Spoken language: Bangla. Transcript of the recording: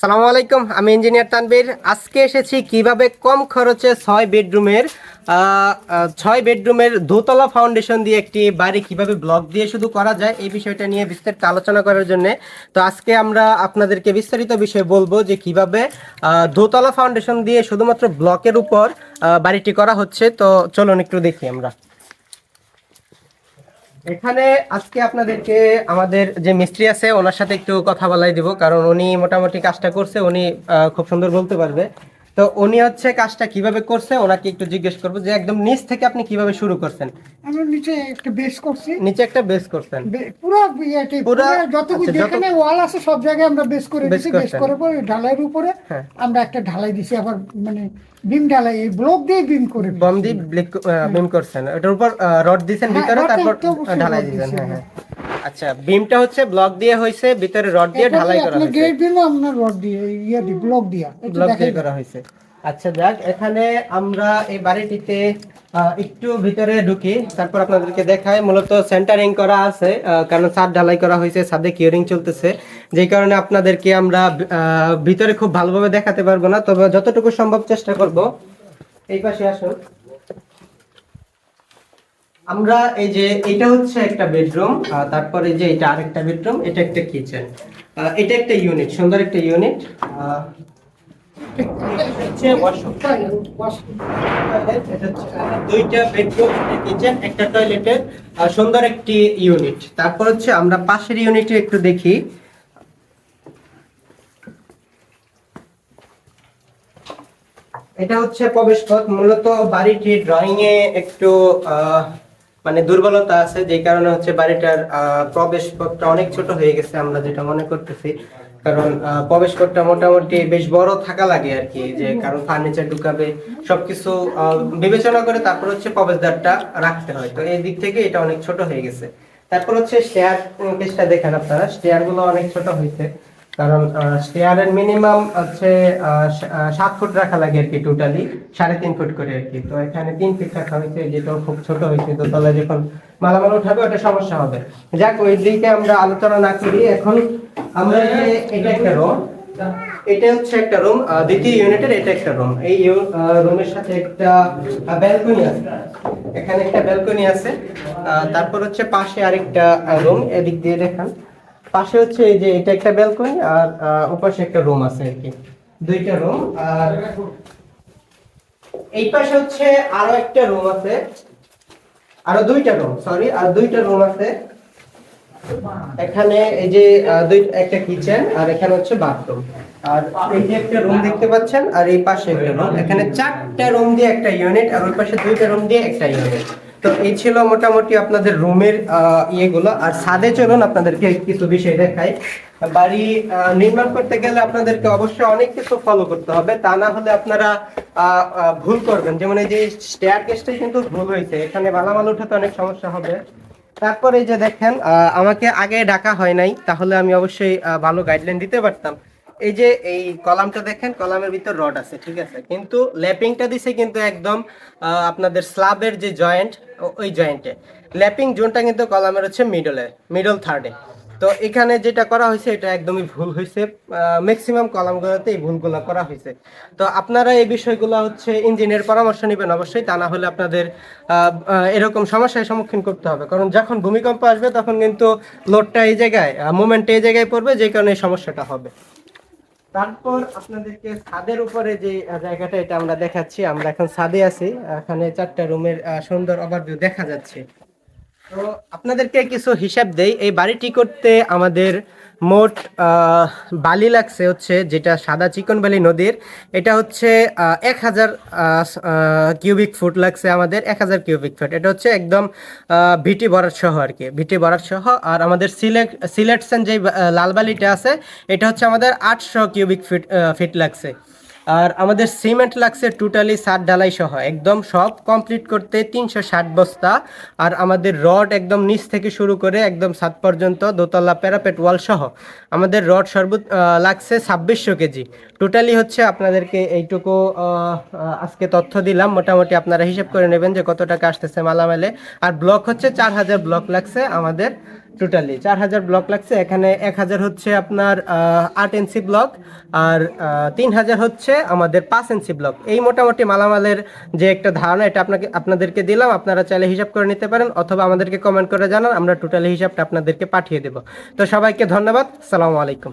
সালামু আলাইকুম, আমি ইঞ্জিনিয়ার তানবীর আজকে এসেছি কীভাবে কম খরচে ছয় বেডরুমের ছয় বেডরুমের দোতলা ফাউন্ডেশন দিয়ে একটি বাড়ি কীভাবে ব্লক দিয়ে শুধু করা যায়, এই বিষয়টা নিয়ে বিস্তারিত আলোচনা করার জন্য। তো আজকে আমরা আপনাদেরকে বিস্তারিত বিষয়ে বলব যে কীভাবে দোতলা ফাউন্ডেশন দিয়ে শুধুমাত্র ব্লকের উপর বাড়িটি করা হচ্ছে। তো চলুন একটু দেখি আমরা। এখানে আজকে আপনাদেরকে আমাদের যে মিস্ত্রি আছে, ওনার সাথে একটু কথা বলাই দিব, কারণ উনি মোটামুটি কাজটা করছে, উনি খুব সুন্দর বলতে পারবে। তো উনি হচ্ছে কাজটা কীভাবে করছে ওনাকে একটু জিজ্ঞেস করব যে একদম নিচ থেকে আপনি কীভাবে শুরু করছেন? আমরা নিচে একটা বেস করছি। নিচে একটা বেস করছেন। পুরো ইয়েতে পুরো যতটুকু আচ্ছা, যেখানে ওয়াল আছে সব জায়গায় আমরা বেস করে দিছি। বেস। করার পর ঢালাইয়ের উপরে হ্যাঁ। আমরা একটা ঢালাই দিছি আবার মানে বিম ঢালাই এই ব্লক দিয়ে বিম করে। বম দিয়ে বিম করছেন। ওটার উপর রড দিয়েছেন হ্যাঁ, ভিতরে তারপর ঢালাই রড দিয়েছেন হ্যাঁ হ্যাঁ। আচ্ছা বিমটা হচ্ছে ব্লক দিয়ে হয়েছে ভিতরে রড দিয়ে ঢালাই করা হয়েছে। গেট বিম আপনার রড দিয়ে ইয়ে দিয়ে ব্লক দিয়া। ব্লক দিয়ে করা হয়েছে। আচ্ছা যাক এখানে আমরা এই বাড়িটিতে একটু ভিতরে ঢুকি তারপর আপনাদেরকে দেখাই। মূলত সেন্টারিং করা আছে কারণ ছাদ ঢালাই করা হয়েছে ছাদে কিউরিং চলতেছে। যেই কারণে আপনাদেরকে আমরা ভিতরে খুব ভালোভাবে দেখাতে পারব না তবে যতটুকু সম্ভব চেষ্টা করব। এই পাশে আসুন। আমরা এই যে এটা হচ্ছে একটা বেডরুম তারপরে যে এটা আরেকটা বেডরুম, এটা একটা কিচেন। এটা একটা ইউনিট, সুন্দর একটা ইউনিট। দুইটা বেডরুম কিচেন, একটা টয়লেটের সুন্দর একটি ইউনিট। তারপর হচ্ছে আমরা পাশের ইউনিটে একটু দেখি। এটা হচ্ছে প্রবেশ পথ মূলত বাড়িটি ড্রয়িং এ একটু মানে দুর্বলতা আছে যে কারণে হচ্ছে বাড়িটার প্রবেশ পথটা অনেক ছোট হয়ে গেছে আমরা যেটা মনে করতেছি। কারণ প্রবেশ পথটা মোটামুটি বেশ বড় থাকা লাগে আর কি যে কারণ ফার্নিচার ঢুকাবে, সবকিছু বিবেচনা করে তারপর হচ্ছে প্রবেশদ্বারটা রাখতে হয়। তো এই দিক থেকে এটা অনেক ছোট হয়ে গেছে। তারপর হচ্ছে শেয়ার কেসটা দেখেন আপনারা শেয়ারগুলো অনেক ছোট হয়েছে। কারণ স্টেয়ারের মিনিমাম হচ্ছে সাত ফুট রাখা লাগে আর কি টোটালি সাড়ে তিন ফুট করে আর কি। তো এখানে তিন ফিট রাখা হয়েছে যেটা খুব ছোট হয়েছে, তো তলায় যখন মালামাল উঠাবে, ওটা সমস্যা হবে। যাক ওই দিকে আমরা আলোচনা না করি, এখন আমরা যে এটা একটা রুম এটা হচ্ছে একটা রুম দ্বিতীয় ইউনিটের এটা একটা রুম এই রুমের সাথে একটা ব্যালকনি আছে। এখানে একটা ব্যালকনি আছে তারপর হচ্ছে পাশে আরেকটা রুম এদিক দিয়ে দেখান। পাশে হচ্ছে এই যে এটা একটা ব্যালকনি আর ওপাশে একটা রুম আছে আর কি। দুইটা রুম আর এই পাশে হচ্ছে আরও একটা রুম আছে। আরও দুইটা রুম সরি আর দুইটা রুম আছে। এখানে এই যে দুই, একটা কিচেন আর এখানে হচ্ছে বাথরুম আর এই যে একটা রুম দেখতে পাচ্ছেন, আর এই পাশে একটা রুম এখানে চারটা রুম দিয়ে একটা ইউনিট আর ওই পাশে দুইটা রুম দিয়ে একটা ইউনিট তো এই ছিল মোটামুটি আপনাদের রুমের ইয়েগুলো। আর ছাদে চলুন, আপনাদেরকে কিছু বিষয় দেখাই। বাড়ি নির্মাণ করতে গেলে আপনাদেরকে অবশ্যই অনেক কিছু ফলো করতে হবে। তা না হলে আপনারা ভুল করবেন। যেমন এই যে স্টেয়ার কেসটাই কিন্তু ভুল হয়েছে। এখানে মালামাল উঠাতে অনেক সমস্যা হবে। তারপরে যে দেখেন আমাকে আগে ডাকা হয় নাই। তাহলে আমি অবশ্যই ভালো গাইডলাইন দিতে পারতাম। এই যে এই কলামটা দেখেন, কলামের ভিতর রড আছে, ঠিক আছে? কিন্তু ল্যাপিংটা দিছে কিন্তু একদম আপনাদের স্লাবের যে জয়েন্ট ওই জয়েন্টে ল্যাপিং জোনটা কিন্তু কলামের হচ্ছে মিডলে মিডল থার্ডে তো এখানে যেটা করা হয়েছে, এটা একদমই ভুল হয়েছে। ম্যাক্সিমাম কলামগুলোতে এই ভুলগুলো করা হয়েছে। তো আপনারা এই বিষয়গুলো হচ্ছে ইঞ্জিনিয়ার পরামর্শ নেবেন অবশ্যই, তা না হলে আপনাদের এরকম সমস্যার সম্মুখীন করতে হবে। কারণ যখন ভূমিকম্প আসবে, তখন কিন্তু লোডটা এই জায়গায় মুভমেন্টটা এই জায়গায় পড়বে, যে কারণে এই সমস্যাটা হবে। তারপর আপনাদেরকে ছাদের উপরে যে জায়গাটা এটা আমরা দেখাচ্ছি, আমরা এখন ছাদে আছি। এখানে চারটা রুমের সুন্দর ওভারভিউ দেখা যাচ্ছে। তো আপনাদেরকে কিছু হিসাব দেই। এই বাড়িটি করতে আমাদের মোট বালি লাগছে হচ্ছে যেটা সাদা চিকন বালি নদীর। এটা হচ্ছে এক হাজার কিউবিক ফুট লাগছে আমাদের এক হাজার কিউবিক ফুট। এটা হচ্ছে একদম ভিটি বরাট সহ আর কি ভিটি বরাট সহ। আর আমাদের সিলেট সিলেটসেন যে আহ, লাল বালিটা আছে এটা হচ্ছে আমাদের আটশো কিউবিক ফিট ফিট লাগছে। আর আমাদের সিমেন্ট লাগছে টোটালি সাত ঢালাই সহ। একদম সব কমপ্লিট করতে তিনশো ষাট বস্তা। আর আমাদের রড একদম নিচ থেকে শুরু করে একদম সাত পর্যন্ত দোতলা প্যারাপেট ওয়াল সহ। আমাদের রড আহ, লাগছে ছাব্বিশশো কেজি। টোটালি হচ্ছে আপনাদেরকে এইটুকু আজকে তথ্য দিলাম। মোটামুটি আপনারা হিসেব করে নেবেন যে কত টাকা আসতেছে মালামালে। আর ব্লক হচ্ছে চার হাজার ব্লক লাগছে আমাদের টোটালি চার হাজার ব্লক লাগছে। এখানে এক হাজার হচ্ছে আপনার আট ইঞ্চি ব্লক আর তিন হাজার হচ্ছে আমাদের পাঁচ এনসি ব্লক এই মোটামুটি মালামালের যে একটা ধারণা, এটা আপনাকে, আপনাদেরকে দিলাম। আপনারা চাইলে হিসাব করে নিতে পারেন, অথবা আমাদেরকে কমেন্ট করে জানান, আমরা টোটালি হিসাবটা আপনাদেরকে পাঠিয়ে দেব। তো সবাইকে ধন্যবাদ সালামু আলাইকুম।